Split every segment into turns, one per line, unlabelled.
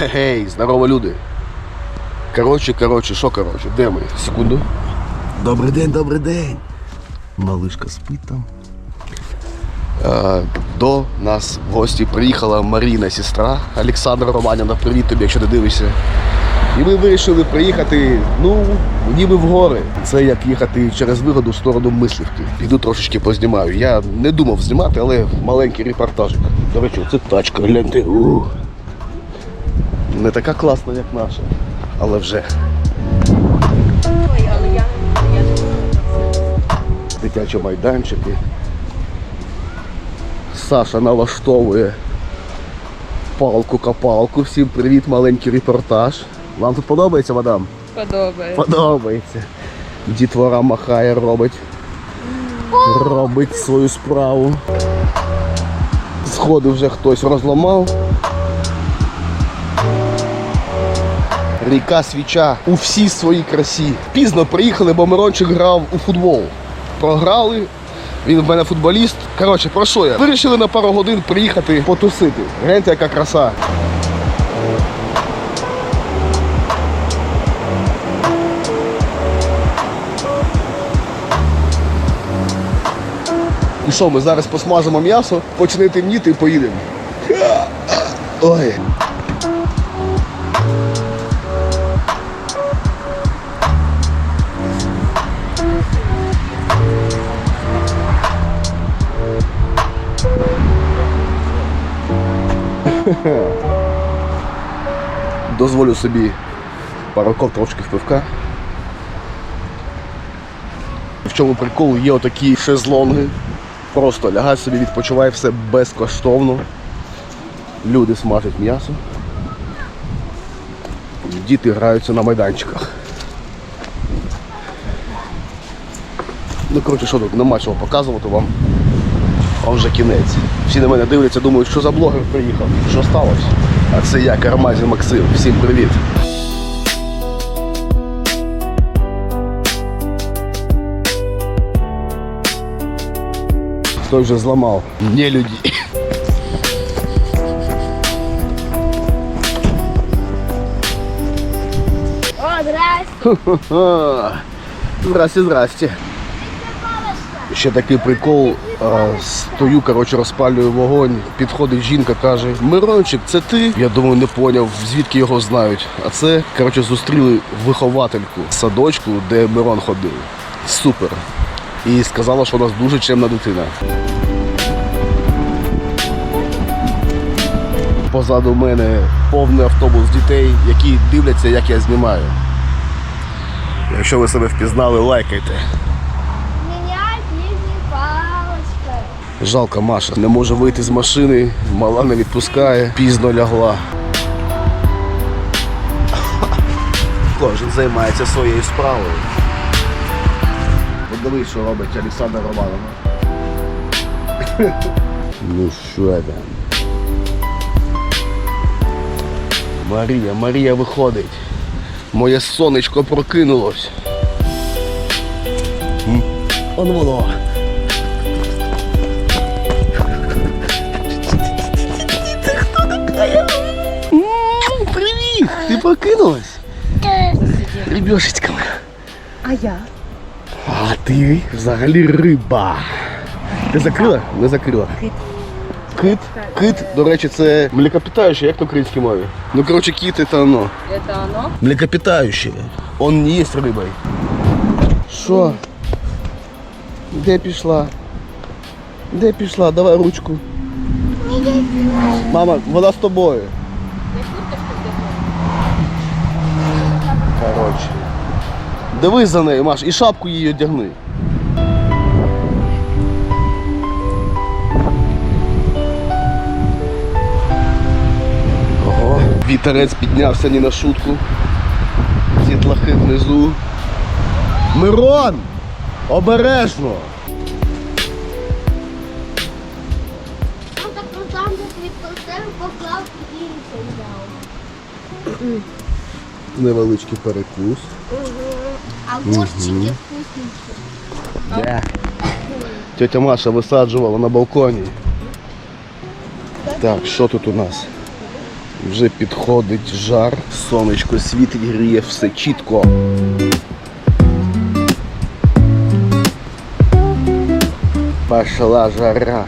Гей, здорово, люди. Коротше, коротше, що коротше, де ми? Секунду. Добрий день, добрий день. Малишка спить там. Е, до нас в гості приїхала Маріна, сестра Олександра Романіна. Привіт тобі, якщо ти дивишся. І ми вирішили приїхати, ну, ніби в гори. Це як їхати через вигоду в сторону мислівки. Піду трошечки познімаю. Я не думав знімати, але маленький репортажик. До речі, це тачка, гляньте. У. Не така класна, як наша, але вже. Дитячі майданчики. Саша налаштовує палку-копалку. Всім привіт, маленький репортаж. Вам тут подобається, мадам?
подобається.
Подобається. Дітвора махає, робить. Робить свою справу. Сходи вже хтось розламав. Ріка свіча у всій своїй красі. Пізно приїхали, бо Мирончик грав у футбол. Програли. Він в мене футболіст. Коротше, про що я? Вирішили на пару годин приїхати потусити. Гляньте, яка краса. І що, ми зараз посмажимо м'ясо, почне темніти і поїдемо. Ой. Дозволю собі пару ковточків пивка. В чому прикол є отакі шезлонги. Просто лягай собі, відпочивай все безкоштовно. Люди смажать м'ясо. Діти граються на майданчиках. Ну, коротше, що тут, нема чого показувати вам. А вже кінець. Всі на мене дивляться, думають, що за блогер приїхав, що сталося. А це я, Кармазін Максим. Всім привіт. Хто вже зламав? Не люди.
О, здрасте.
Здрасте, здрасте. Ще такий прикол. а, Стою, коротше, розпалюю вогонь. Підходить жінка, каже: Мирончик, це ти? Я думаю, не поняв, звідки його знають. А це, коротше, зустріли виховательку в садочку, де Мирон ходив. Супер. І сказала, що у нас дуже чемна дитина. Позаду мене повний автобус дітей, які дивляться, як я знімаю. Якщо ви себе впізнали, лайкайте. Жалко Маша. Не може вийти з машини, мала не відпускає, пізно лягла. Кожен займається своєю справою. Подивись, що робить Олександра Романова. ну що там? Марія, Марія виходить. Моє сонечко прокинулось. Он воно. Привіт! Ти прокинулась? Ребешечка. моя.
А я?
А ти взагалі риба. Ти закрила? Не закрила.
Кит.
Кит? Кит, до речі, це млекопитаюче, як на українській мові. Ну, коротше, кіт це оно.
Это оно?
Млекопитающее. Он не есть рыбой. Що? Де пішла? Де пішла? Давай ручку. Мама, вона з тобою. Коротше. Дивись за нею, Маш, і шапку її одягни. Ого, вітерець піднявся не на шутку. Дітлахи внизу. Мирон! Обережно!
Там так відпустив, поклав і взяв.
Невеличкий перекус.
А горщики вкусненькі.
Де? Тетя Маша висаджувала на балконі. Так, що тут у нас? Вже підходить жар, сонечко світить, гріє все чітко. Пошла жара.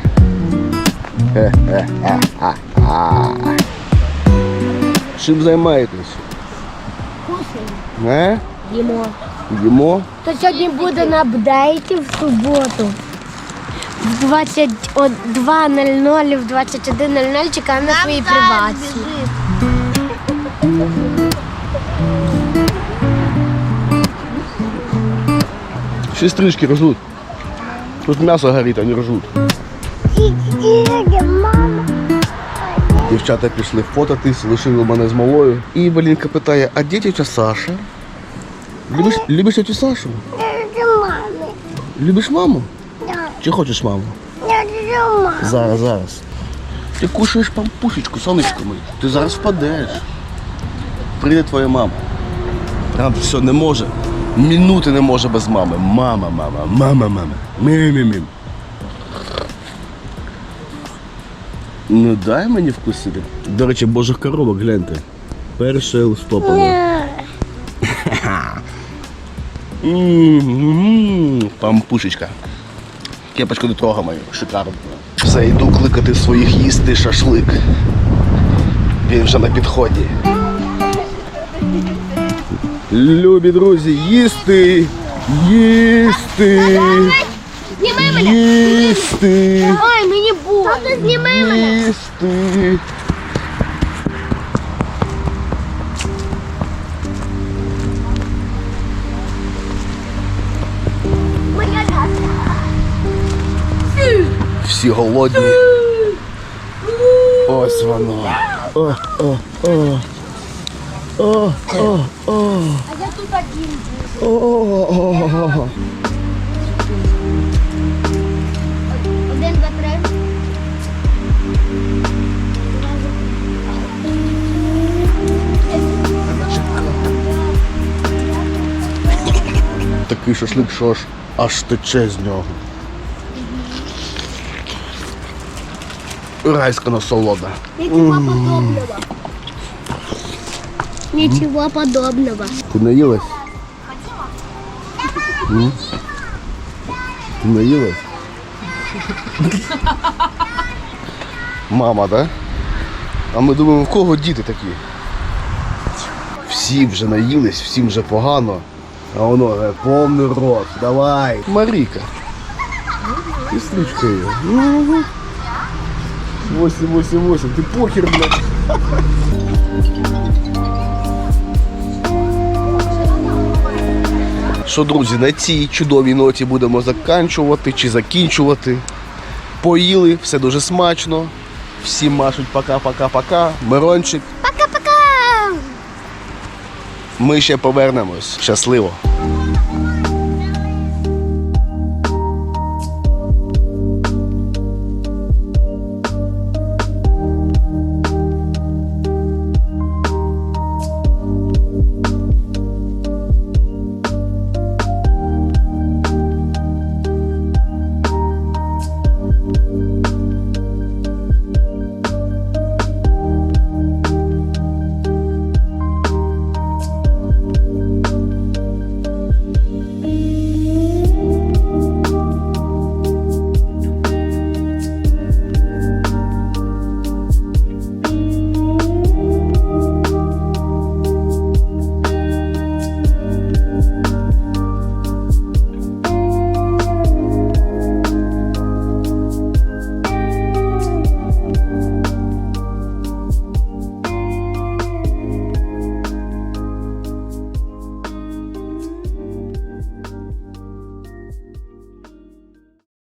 Чим займаєтесь? Не?
Їмо.
Їмо?
То сьогодні буде на апдейті в суботу. В 22.00 в 21.00 чекаємо на свої приватні.
Сестрички ржут. Тут м'ясо горить, а не ржут.
Мама.
Дівчата пішли фототись, лишили мене з малою. І Валінка питає, а де тетя Саша? Любиш, любиш тетю Сашу?
Это.
Любиш маму?
Да.
Чи хочеш маму?
Я люблю маму.
Зараз, зараз. Ти кушаєш пампушечку, сонечко моє. Ти зараз впадеш. Прийде твоя мама. Там все не може. Мінути не може без мами. Мама, мама, мама, мама. Мі-мі-мі. Ну дай мені вкусити. До речі, божих коробок гляньте. Перше листопада. М-м-м, Пампушечка. Кепочку до трога мою, шикарно. Все, йду кликати своїх їсти шашлик. Він вже на підході. Любі друзі, їсти! Їсти! Їсти!
Тато, зніми мене.
Їсти! Всі голодні. Ось воно. О, о, о. О, о, о.
А я тут один.
О, о, о, Такий шашлик, що аж аж тече з нього. Райська насолода.
Ничего подобного. Ничего подобного.
Ти наїлась? М? Ти наїлась? Мама, да? А ми думаємо, в кого діти такі? Всі вже наїлись, всім вже погано. А воно е, повний рот. Давай. Маріка. Сестричка її. Угу. 8, 8, 8. Ти похер, блядь. Що, друзі, на цій чудовій ноті будемо заканчувати чи закінчувати. Поїли, все дуже смачно. Всі машуть пока-пока-пока. Мирончик. Ми ще повернемось. Щасливо!